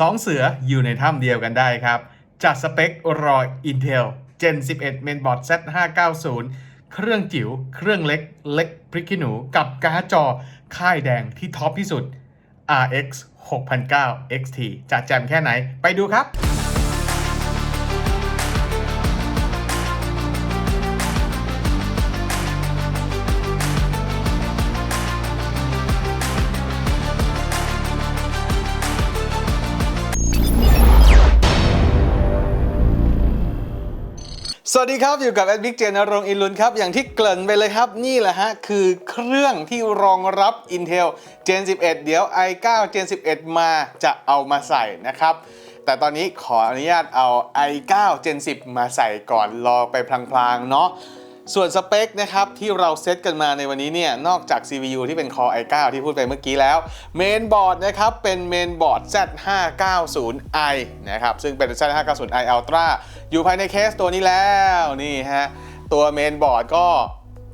สองเสืออยู่ในถ้ำเดียวกันได้ครับ จัดสเปครอ Intel Gen 11 Mainboard Z590 เครื่องจิ๋ว เครื่องเล็ก เล็กพริกขี้หนู กับการ์ดจอ ค่ายแดงที่ท็อปที่สุด RX 6009 XT จะแจมแค่ไหน ไปดูครับ วัสดีครับ อยู่กับแอดบิ๊กเจนรงอินลุนครับ อย่างที่เกริ่นไปเลยครับ นี่แหละฮะ คือเครื่องที่รองรับ Intel Gen 11 เดี๋ยว i9 Gen 11 มาจะเอามาใส่นะครับ แต่ตอนนี้ขออนุญาตเอา i9 Gen 10 มาใส่ก่อนรอไปพลางๆ เนาะ ส่วนสเปคนะครับที่เราเซตกันมาในวันนี้เนี่ยนอกจาก CPU ที่เป็น Core i9 ที่พูดไปเมื่อกี้แล้วเมนบอร์ดนะครับเป็นเมนบอร์ด Z590i นะครับซึ่งเป็น Z590i Ultra อยู่ภายในเคสตัวนี้แล้วนี่ฮะตัวเมนบอร์ดก็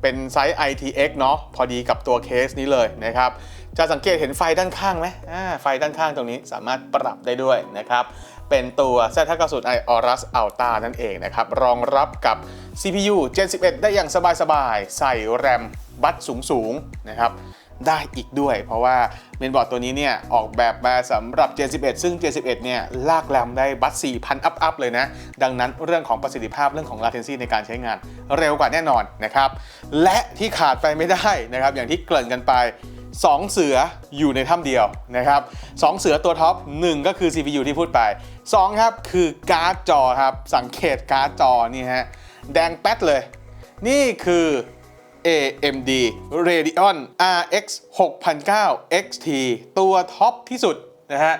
เป็นไซส์ ITX เนาะพอดีกับตัวเคสนี้เลยนะครับ จะสังเกตเห็นไฟด้านข้างไหมไฟด้านข้างตรงนี้สามารถปรับได้ด้วยนะครับ เป็นตัว Z590i Aorus Ultra นั่นเองนะครับ รองรับกับ CPU Gen 11 ได้อย่างสบายๆ ใส่แรมบัสสูงๆนะครับได้อีกด้วย เพราะว่าเมนบอร์ดตัวนี้เนี่ย ออกแบบมาสำหรับ Gen 11 ซึ่ง Gen 11 เนี่ยลากแรมได้บัส4,000 อัพอัพเลยนะ ดังนั้นเรื่องของประสิทธิภาพเรื่องของ latency ในการใช้งานเร็วกว่าแน่นอนนะครับ และที่ขาดไปไม่ได้นะครับ อย่างที่เกริ่นกันไป 2 เสืออยู่ในถ้ำเดียวนะครับสองเสือตัวท็อป 1 ก็คือ CPU ที่พูดไป 2 ครับคือการ์ดจอครับ สังเกตการ์ดจอนี่ฮะแดงแป๊ดเลย นี่คือ AMD Radeon RX 6009 XT ตัวท็อปที่สุดนะฮะ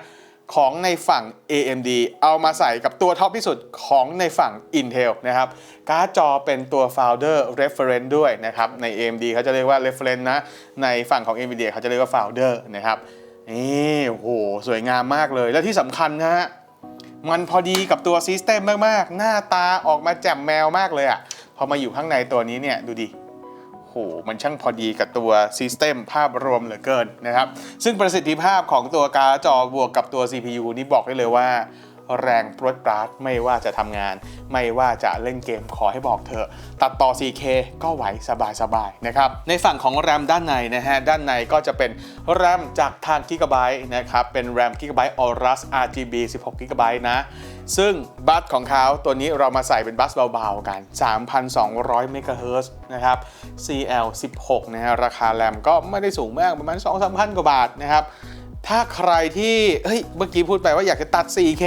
ของในฝั่ง AMD เอามาใส่กับตัวท็อปที่สุดของในฝั่ง Intel นะครับ การ์ดจอเป็นตัว Founder Reference ด้วยนะครับ ใน AMD เขาจะเรียกว่า Reference นะ ในฝั่งของ NVIDIA เขาจะเรียกว่า Founder นะครับ นี่โห สวยงามมากเลย และที่สำคัญนะฮะ มันพอดีกับตัว System มาก ๆ หน้าตาออกมาแจ่มแมวมากเลยอะ่ะพอมาอยู่ข้างในตัวนี้เนี่ย ดูดิ โหมันช่างพอดีกับตัว System ภาพรวมเหลือเกินนะครับ ซึ่งประสิทธิภาพของตัวการ์ดจอบวกกับตัว CPU นี่บอกได้เลยว่าแรงปรดปราดไม่ว่าจะทำงาน ไม่ว่าจะเล่นเกมขอให้บอกเธอะ ตัดต่อ 4K ก็ไหวสบายๆนะครับ ในฝั่งของแรมด้านในนะฮะ ด้านในก็จะเป็นแรมจากทาง Gigabyte นะครับ เป็นแรม Gigabyte Aorus RGB 16 GB นะ ซึ่งบัสของเขาตัวนี้เรามาใส่เป็นบัสเบาๆกัน 3,200 MHz นะครับ CL16 นะฮะราคาแรมก็ไม่ได้สูงมากประมาณ 2-3,000 กว่าบาทนะครับ ถ้าใครที่เฮ้ยเมื่อกี้พูดไปว่าอยากจะตัด 4K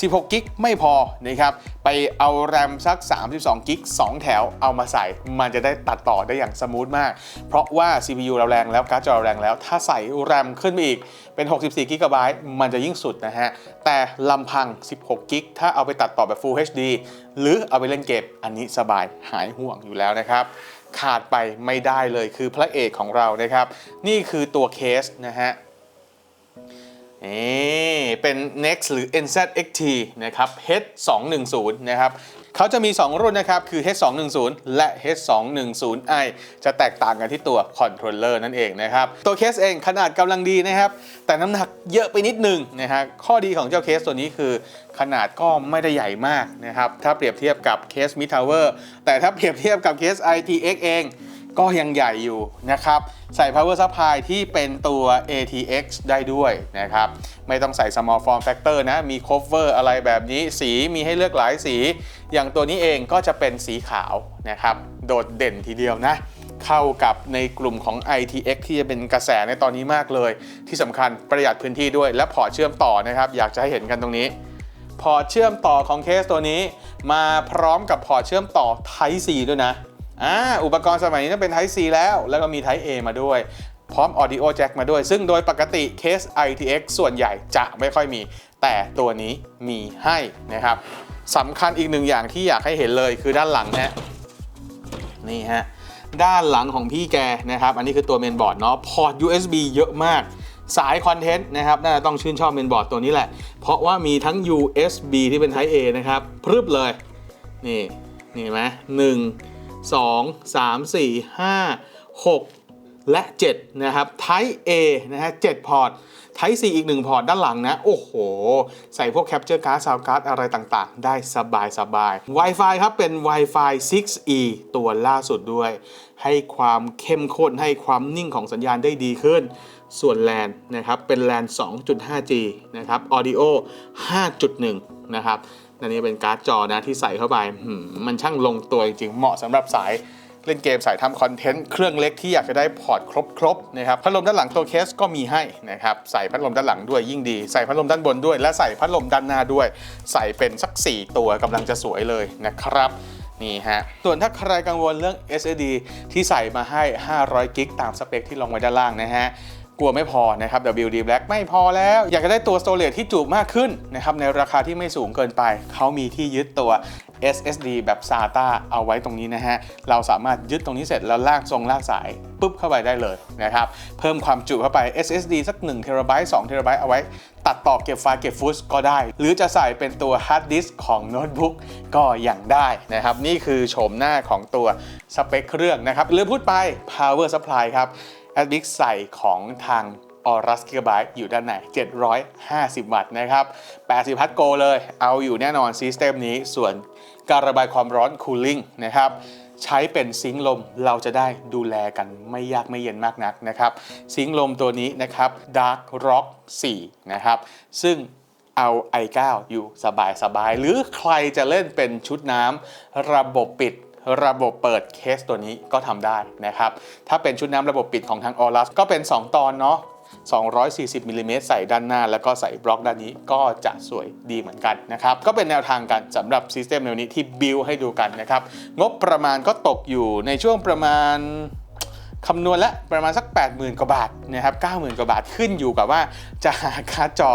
16กิกไม่พอนะครับไปเอาแรมสัก 32กิก2แถวเอามาใส่ มันจะได้ตัดต่อได้อย่างสมูทมาก เพราะว่า CPU เราแรงแล้วการ์ดจอเราแรงแล้ว ถ้าใส่แรมขึ้นไปอีกเป็น 64กิกะไบต์มันจะยิ่งสุดนะฮะ แต่ลำพัง 16กิกถ้าเอาไปตัดต่อแบบ Full HD หรือเอาไปเล่นเกมอันนี้สบายหายห่วงอยู่แล้วนะครับขาดไปไม่ได้เลยคือพระเอกของเรานะครับ นี่คือตัวเคสนะฮะ นี่เป็น Next หรือ NZXT นะครับ H210 นะครับเขาจะมี 2 รุ่นนะครับ คือ H210 และ H210i จะแตกต่างกันที่ตัวคอนโทรลเลอร์นั่นเองนะครับ ตัวเคสเองขนาดกำลังดีนะครับ แต่น้ำหนักเยอะไปนิดนึงนะฮะข้อดีของเจ้าเคสตัวนี้คือ ขนาดก็ไม่ได้ใหญ่มากนะครับ ถ้าเปรียบเทียบกับเคส Mid Tower แต่ถ้าเปรียบเทียบกับเคส ITX เอง ก็ยังใหญ่อยู่นะครับ ใส่ power supply ที่เป็นตัว ATX ได้ด้วยนะครับ ไม่ต้องใส่ small form factor นะ มี cover อะไรแบบนี้ สีมีให้เลือกหลายสี อย่างตัวนี้เองก็จะเป็นสีขาวนะครับ โดดเด่นทีเดียวนะ เข้ากับในกลุ่มของ ITX ที่จะเป็นกระแสในตอนนี้มากเลย ที่สำคัญประหยัดพื้นที่ด้วย และพอร์ตเชื่อมต่อนะครับ อยากจะให้เห็นกันตรงนี้ พอร์ตเชื่อมต่อของเคสตัวนี้ มาพร้อมกับพอร์ตเชื่อมต่อ Type C ด้วยนะ อ่าอุปกรณ์สมัยนี้ต้องเป็น Type C แล้ว แล้วก็มี Type A มาด้วย พร้อม Audio Jack มาด้วย ซึ่งโดยปกติเคส ITX ส่วนใหญ่จะไม่ค่อยมี แต่ตัวนี้มีให้นะครับสำคัญอีกหนึ่งอย่างที่อยากให้เห็นเลยคือด้านหลังฮะนี่ฮะด้านหลังของพี่แกนะครับ อันนี้คือตัวเมนบอร์ดเนาะพอร์ต USB เยอะมากสายคอนเทนต์นะครับ น่าจะต้องชื่นชอบเมนบอร์ดตัวนี้แหละ เพราะว่ามีทั้ง USB ที่เป็น Type A นะครับ พรึบเลย นี่ นี่เห็นไหมหนึ่ง สองสามสี่ห้าหกและ 7 นะครับ Type A นะฮะ7พอร์ต Type C อีก 1 พอร์ตด้านหลังนะ โอ้โห ใส่พวก Capture Card Sound Card อะไรต่างๆ ได้สบายสบายๆ Wi-Fi ครับ เป็น Wi-Fi 6E ตัวล่าสุดด้วย ให้ความเข้มข้น ให้ความนิ่งของสัญญาณได้ดีขึ้นส่วน LAN นะครับ เป็น LAN 2.5G นะครับ Audio 5.1 นะครับ อันนี้เป็นการ์ดจอนะที่ใส่เข้าไปมันช่างลงตัวจริงๆเหมาะสำหรับสายเล่นเกมสายทำคอนเทนต์เครื่องเล็กที่อยากจะได้พอร์ตครบๆนะครับพัดลมด้านหลังตัวเคสก็มีให้นะครับใส่พัดลมด้านหลังด้วยยิ่งดี ใส่พัดลมด้านบนด้วย และใส่พัดลมด้านหน้าด้วย ใส่เป็นสัก 4 ตัวกำลังจะสวยเลยนะครับนี่ฮะส่วนถ้าใครกังวลเรื่อง SSD ที่ใส่มาให้ 500 กิกตามสเปคที่ลงไว้ด้านล่างนะฮะ ลัวไม่พอนะครับ WD Black ไม่พอแล้ว อยากจะได้ตัว storage ที่จุมากขึ้นนะครับในราคาที่ไม่สูงเกินไป เขามีที่ยึดตัว SSD แบบ SATA เอาไว้ตรงนี้นะฮะ เราสามารถยึดตรงนี้เสร็จแล้วลากทรงลากสายปุ๊บเข้าไปได้เลยนะครับ เพิ่มความจุเข้าไป SSD สัก1 t b 2 t b เอาไว้ ตัดต่อเก็บไฟล์เก็บฟุตก็ได้ หรือจะใส่เป็นตัวฮาร์ดดิสก์ของโน้ตบุ๊กก็ยังได้นะครับ นี่คือโฉมหน้าของตัวสเปคเครื่องนะครับหรือพูดไป power supply ครับ a d i x ใส่ของทางออรัสกิกะไบต์อยู่ด้านใน 750 วัตต์นะครับ 80 พัทโกเลย เอาอยู่แน่นอนซิสเต็มนี้ ส่วนการระบายความร้อน cooling นะครับ ใช้เป็นซิงค์ลมเราจะได้ดูแลกันไม่ยากไม่เย็นมากนักนะครับ ซิงค์ลมตัวนี้นะครับ Dark Rock 4 นะครับ ซึ่งเอา i9 อยู่สบายสบาย หรือใครจะเล่นเป็นชุดน้ำระบบปิด ระบบเปิดเคสตัวนี้ก็ทำได้นะครับ ถ้าเป็นชุดน้ำระบบปิดของทาง a u r u s ก็เป็น 2 ตอนเนาะ240มิลลิเมตรใส่ด้านหน้า แล้วก็ใส่บล็อกด้านนี้ก็จะสวยดีเหมือนกันนะครับ ก็เป็นแนวทางกันสำหรับซิสเต็มแนวนี้ที่บิวให้ดูกันนะครับ งบประมาณก็ตกอยู่ในช่วงประมาณ คำนวณแล้วประมาณสัก 80,000 กว่าบาทนะครับ90,000 กว่าบาทขึ้นอยู่กับว่าจะหาการ์ดจอ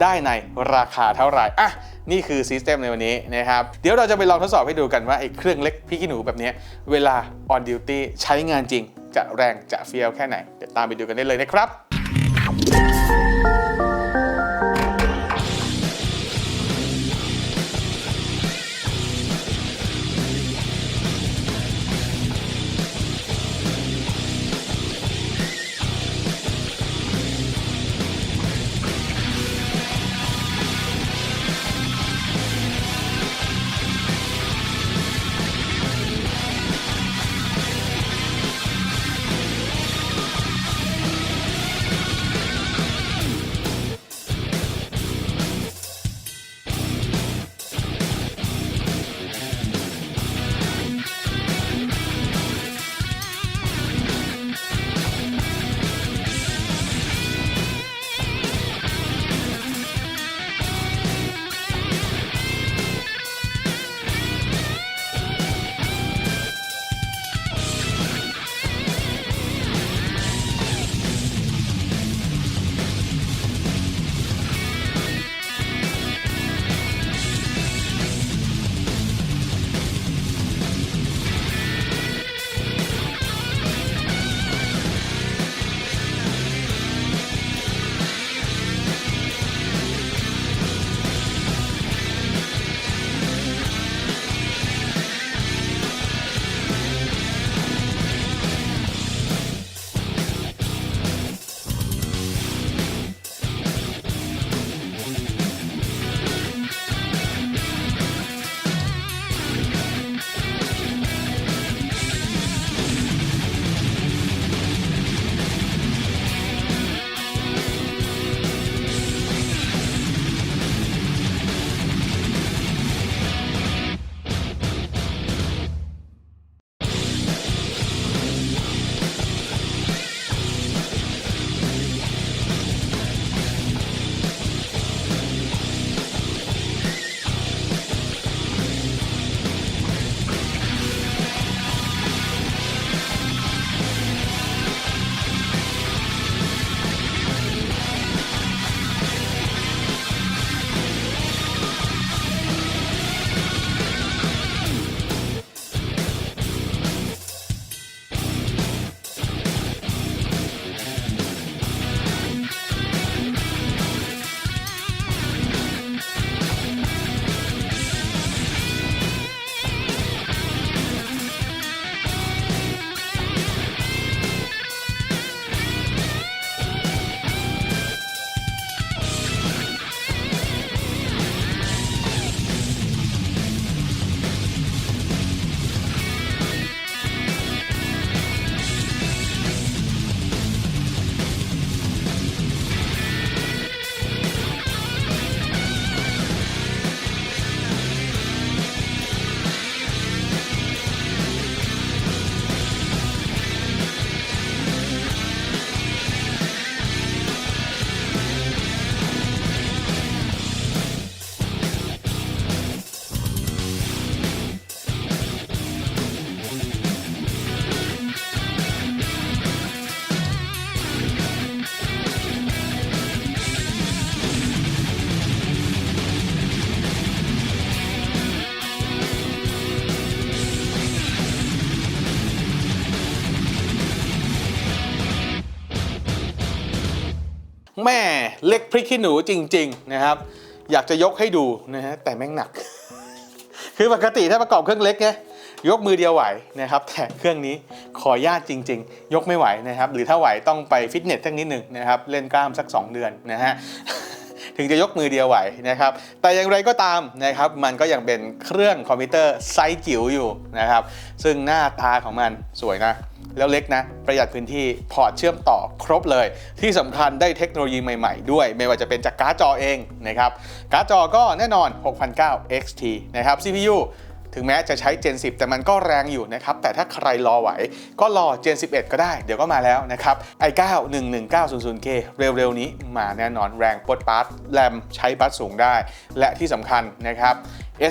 ได้ในราคาเท่าไหร่อะนี่คือซิสเต็มในวันนี้นะครับ เดี๋ยวเราจะไปลองทดสอบให้ดูกันว่าไอ้เครื่องเล็กพี่ขี้หนูแบบนี้ เวลา on duty ใช้งานจริง จะแรงจะเฟี้ยวแค่ไหน เดี๋ยวตามไปดูกันได้เลยนะครับ แม่เล็กพริกขี้หนูจริง ๆ นะครับ อยากจะยกให้ดูนะฮะแต่แม่งหนัก คือปกติถ้าประกอบเครื่องเล็กไงยกมือเดียวไหวนะครับแต่เครื่องนี้ขอญาตจริง ๆ ยกไม่ไหวนะครับ หรือถ้าไหวต้องไปฟิตเนสสักนิดหนึ่งนะครับ เล่นกล้ามสัก 2 เดือนนะฮะ ถึงจะยกมือเดียวไหวนะครับ แต่อย่างไรก็ตามนะครับ มันก็ยังเป็นเครื่องคอมพิวเตอร์ไซส์จิ๋วอยู่นะครับ ซึ่งหน้าตาของมันสวยนะ แล้วเล็กนะ ประหยัดพื้นที่พอร์ตเชื่อมต่อครบเลย ที่สำคัญได้เทคโนโลยีใหม่ๆ ด้วย ไม่ว่าจะเป็นจากการ์ดจอเองนะครับ การ์ดจอก็แน่นอน 6009 XT นะครับ CPU ถึงแม้จะใช้ Gen 10 แต่มันก็แรงอยู่นะครับ แต่ถ้าใครรอไหว ก็รอ Gen 11 ก็ได้ เดี๋ยวก็มาแล้วนะครับ i9 11900K เร็วๆ นี้มาแน่นอนแรงปดปาร์ตแรมใช้บัสสูงได้ และที่สำคัญนะครับ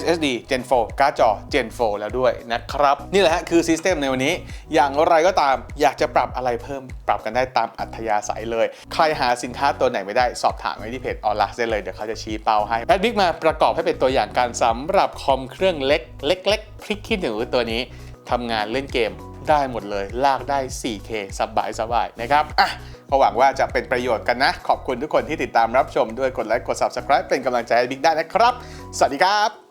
SSD Gen 4การ์ดจอ Gen 4แล้วด้วยนะครับ นี่แหละฮะคือซิสเต็มในวันนี้ อย่างไรก็ตามอยากจะปรับอะไรเพิ่มปรับกันได้ตามอัธยาศัยเลย ใครหาสินค้าตัวไหนไม่ได้สอบถามไว้ที่เพจออนไลน์ได้เลย เดี๋ยวเขาจะชี้เป้าให้แอดบิ๊กมาประกอบให้เป็นตัวอย่างการสำหรับคอมเครื่องเล็กเล็กๆพริกขี้หนูตัวนี้ทำงานเล่นเกมได้หมดเลย ลากได้ 4K สบายสบายๆนะครับอะก็หวังว่าจะเป็นประโยชน์กันนะ ขอบคุณทุกคนที่ติดตามรับชมด้วยกดไลค์กด Subscribe เป็นกำลังใจให้บิ๊กได้นะครับ สวัสดีครับ